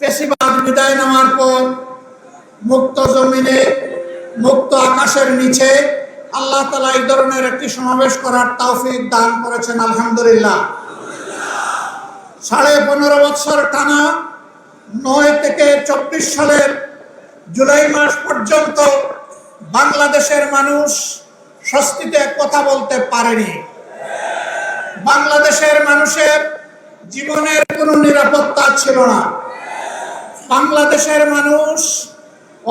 পেশিবাদ বিদায় নেওয়ার পর মুক্ত জমিনে, মুক্ত আকাশের নিচে আল্লাহ তালা এই ধরনের একটি সমাবেশ করার তৌফিক দান করেছেন, আলহামদুলিল্লাহ। সাড়ে পনেরো বছর টানা নয় থেকে চব্বিশ সালের জুলাই মাস পর্যন্ত বাংলাদেশের মানুষ স্বস্তিতে কথা বলতে পারেনি। বাংলাদেশের মানুষের জীবনের কোনো নিরাপত্তা ছিল না। বাংলাদেশের মানুষ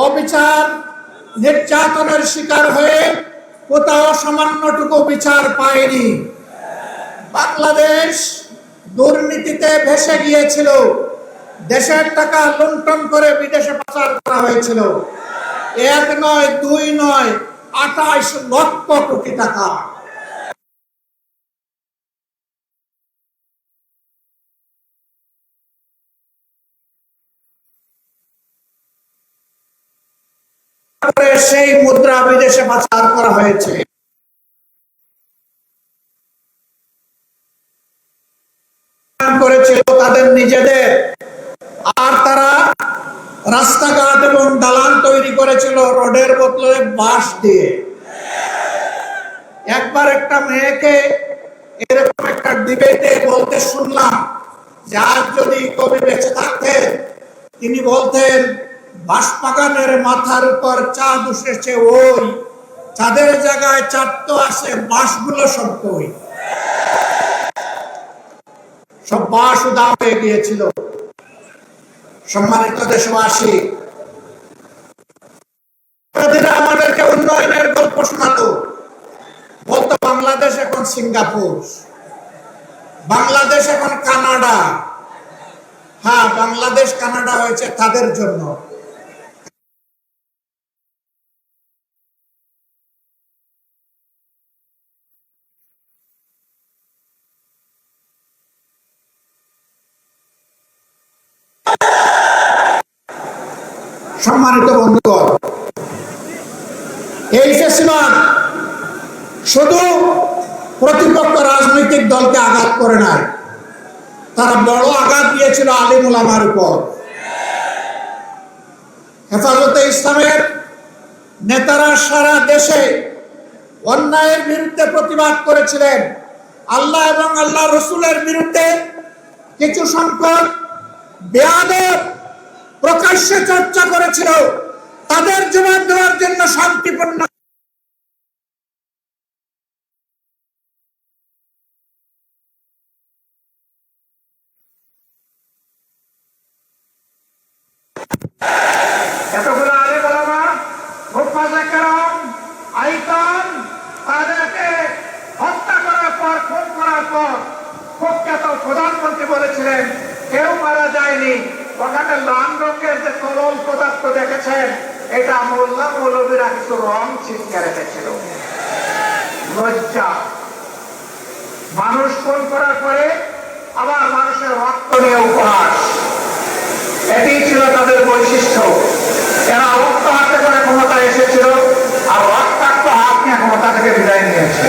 অবিচার, নির্যাতনের শিকার হয়ে কোথাও সামান্যটুকু বিচার পায়নি। বাংলাদেশ দুর্নীতিতে ভেসে গিয়েছিল। দেশের টাকা লুণ্ঠন করে বিদেশে পাচার করা হয়েছিল। এক নয়, দুই নয়, আঠাশ লক্ষ কোটি টাকা। সেই মুদ্রা বিদেশে পাচার করা হয়েছে। করেছিল তাদের নিজেদের। আর তারা রাস্তাঘাট এবং দালান তৈরি করেছিল রোডের বদলে বাঁশ দিয়ে। একবার একটা মেয়েকে এরকম একটা ডিবেটে বলতে শুনলাম যে আজ যদি কবি বেঁচে থাকতেন, তিনি বলতেন বাঁশবাগানের মাথার উপর চাঁদ উঠেছে ওই। চাঁদের জায়গায় চাঁদ তো বাঁশগুলো সব কই সব বাঁশ উদা হয়ে গিয়েছিল। সম্মানিত দেশবাসী আমাদেরকে উন্নয়নের গল্প শোনাতো বলতো, বাংলাদেশ এখন সিঙ্গাপুর। বাংলাদেশ এখন কানাডা। হ্যাঁ বাংলাদেশ, কানাডা হয়েছে তাদের জন্য। সম্মানিত বন্ধুগণ এই ফেসিবাদ শুধু প্রতিপক্ষ রাজনৈতিক দলকে আঘাত করে নাই, তারা বড় আঘাত দিয়েছিল আলিমুল আমার উপর। হেফাজতে ইসলামের নেতারা সারা দেশে অন্যায়ের বিরুদ্ধে প্রতিবাদ করেছিলেন। আল্লাহ এবং আল্লাহ রসুলের বিরুদ্ধে কিছু সংখ্যক বেয়াদব প্রকাশ্যে চর্চা করেছিল। তাদের জবাব দেওয়ার জন্য শান্তিপূর্ণ তাদেরকে হত্যা করার পর করার পর প্রধানমন্ত্রী বলেছিলেন, কেউ মারা যায়নি। ওখানে লাল রঙের যে তরল পদার্থ দেখেছেন, এটা মোল্লা মৌলবীরা কিছু রং ছিটকে রেখেছিল লজ্জা। মানুষ খুন করার পরে আবার মানুষের রক্ত নিয়ে উপহাস। এটি ছিল তাদের বৈশিষ্ট্য। এরা রক্ত হাতে করে ক্ষমতায় এসেছিল, আর রক্তাক্ত হাত নিয়ে ক্ষমতা থেকে বিদায় নিয়েছে।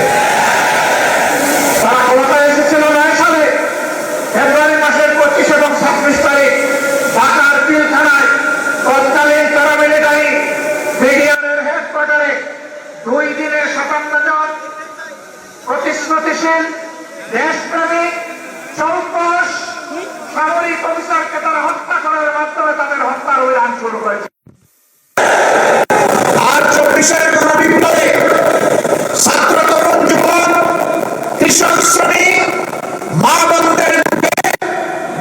প্রতিশ্রুতিশীল দেশপ্রেমিক চৌকস, সামরিক অফিসারকে তারা হত্যা করার মাধ্যমে তাদের হত্যার অভিযান শুরু করেছে। কৃষক শ্রমিক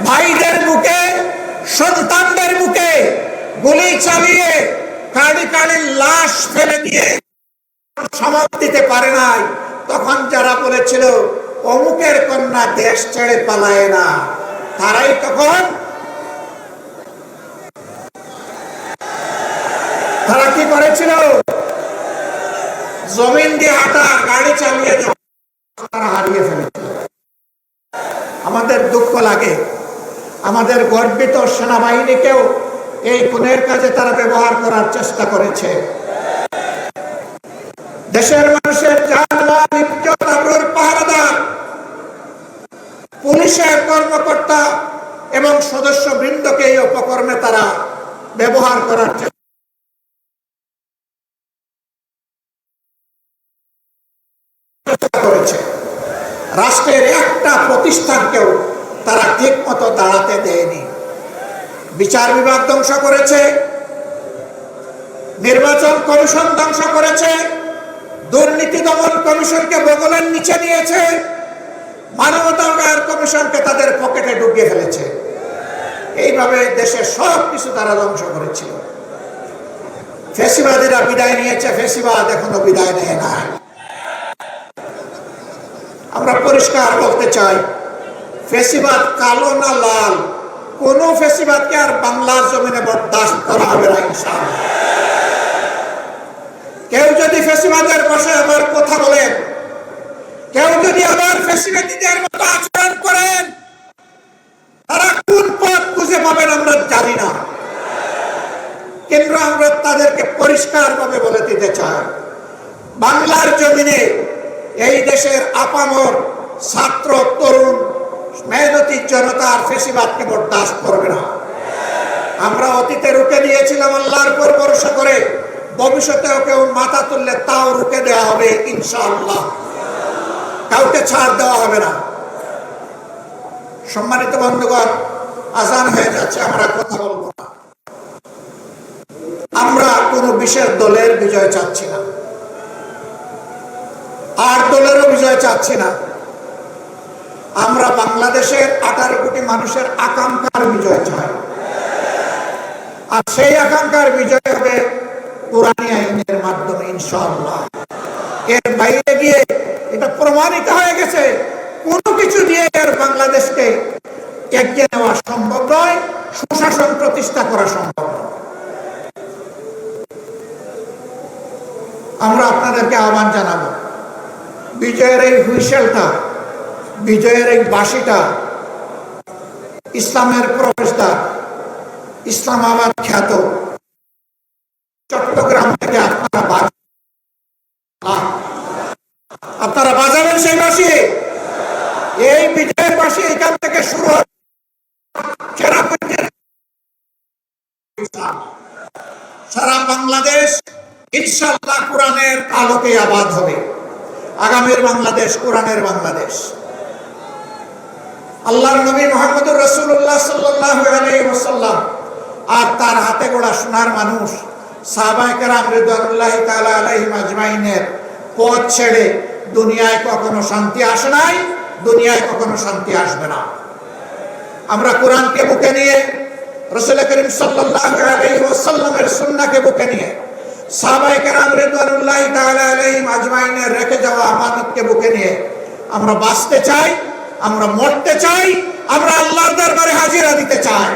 ভাইদের বুকে সন্তানদের বুকে গুলি চালিয়ে লাশ ফেলে দিয়ে সমাপ পারে নাই। তখন যারা বলেছিল, অমুকের কন্যা দেশ ছেড়ে পালায় না, তারাই তখন তারা কি করেছিল? জমিন দিয়ে হাঁটা, গাড়ি চালিয়ে তারা হারিয়ে ফেলেছিল। আমাদের দুঃখ লাগে। আমাদের গর্বিত সেনাবাহিনীকেও এই খুনের কাজে তারা ব্যবহার করার চেষ্টা করেছে। দেশের মানুষের জানমাল পুলিশের কর্মকর্তা এবং সদস্য বৃন্দকে এই উপকরণে তারা ব্যবহার করার চেষ্টা রাষ্ট্রের একটা প্রতিষ্ঠানকেও তারা ঠিক মতো দাঁড়াতে দেয়নি। বিচার বিভাগ ধ্বংস করেছে, নির্বাচন কমিশন ধ্বংস করেছে, দুর্নীতি দমন কমিশনকে বগলের নিচে নিয়েছে মানবতার কমিশনকে তাদের পকেটে ঢুকিয়ে ফেলেছে। এইভাবে দেশের সব কিছু তারা ধ্বংস করেছিল। ফেসিবাদীরা বিদায় নিয়েছে, ফেসিবাদ এখনও বিদায় নেয় না। আমরা পরিষ্কার বলতে চাই, ফেসিবাদ কালো না লাল? কোন ফেসিবাদকে আর বাংলার জমিনে বরদাস্ত করা হবে না, ইনশাআল্লাহ। কেউ যদি ফেসিবাদের পাশে আবার কথা বলেন কেউ যদি আবার ফেসিবাদীদের মতো আচরণ করেন, তারা কোন পথ খুঁজে পাবেন আমরা জানি না। কিন্তু আমরা তাদেরকে পরিষ্কার ভাবে বলে দিতে চাই। বাংলার জমিনে এই দেশের আপামর ছাত্র, তরুণ, মেহনতি জনতার ফেসিবাদকে বরদাস্ত করবে না। আমরা অতীতে রুখে দিয়েছিলাম আল্লাহর উপর ভরসা করে, ভবিষ্যতেও কেউ মাথা তুললে তাও রুখে দেওয়া হবে ইনশাআল্লাহ। কাউকে ছাড় দেওয়া হবে না। সম্মানিত বন্ধুগণ, আজান হয়ে যাচ্ছে, আমরা কথা বলব না। আমরা কোনো বিশেষ দলের বিজয় চাচ্ছি না। আর দলেরও বিজয় চাচ্ছি না। আমরা বাংলাদেশের আঠারো কোটি মানুষের আকাঙ্ক্ষার বিজয় চাই। আর সেই আকাঙ্ক্ষার বিজয় হবে কোরআনী আইনের মাধ্যমে ইনশাআল্লাহ। এর বাইরে গিয়ে এটা প্রমাণিত হয়ে গেছে, কোনো কিছু দিয়ে এর বাংলাদেশকে এগিয়ে নেওয়া সম্ভব নয়, সুশাসন প্রতিষ্ঠা করা সম্ভব আমরা আপনাদেরকে আহ্বান জানাব, বিজয়ের এই হুইসেলটা, বিজয়ের এই বাসিটা ইসলামের প্রবেশদ্বার, ইসলামাবাদ খ্যাত চট্টগ্রাম থেকে আপনারা বাজ আপনারা বাজাবেন সেই বাসি এই বিজয়ের বাসি এখান থেকে শুরু হয় চেরাপুঞ্জের সারা বাংলাদেশ ইনশাল্লাহ কোরআনের আলোকে আবাদ হবে। আগামীর বাংলাদেশ, কোরআনের বাংলাদেশ। আল্লাহর নবী মোহাম্মদুর রসুল্লাহ সাল্লাহ আর তার হাতে গোড়া সোনার মানুষ পথ ছেড়ে দুনিয়ায় কখনো শান্তি আসে নাই, দুনিয়ায় কখনো শান্তি আসবে না। আমরা কোরআনকে বুকে নিয়ে বুকে নিয়ে রেখে যাওয়া বুকে আমরা চাই, আমরা মরতে চাই, আমরা দরবারে হাজিরা চাই।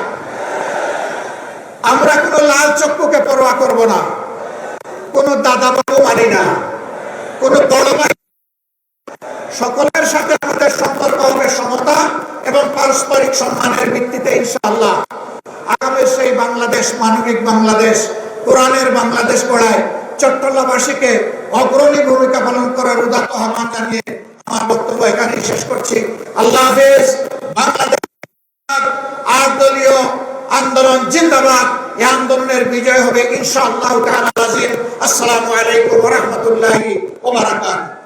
আমরা কোনো লাল চক্ষুকে পরোয়া করব না। কোনো দাদা বাবু মানি না। কোনো বড় সকলের সাথে আমাদের সম্পর্ক হবে সমতা এবং পারস্পরিক সম্মানের ভিত্তিতে ইনশাআল্লাহ। বাংলাদেশ, মানবিক বাংলাদেশ, কোরআনের বাংলাদেশ গড়ায় চট্টলাবাসীকে অগ্রণী ভূমিকা পালন করার উদাত্ত আহ্বান জানিয়ে আমার বক্তব্য এখানে শেষ করছি। আল্লাহ হাফেজ। বাংলাদেশ আট দলীয় আন্দোলন জিন্দাবাদ। এই আন্দোলনের বিজয় হবে ইনশাআল্লাহ আসসালামু আলাইকুম রাহমাতুল্লাহি ওয়া বারাকাতুহু।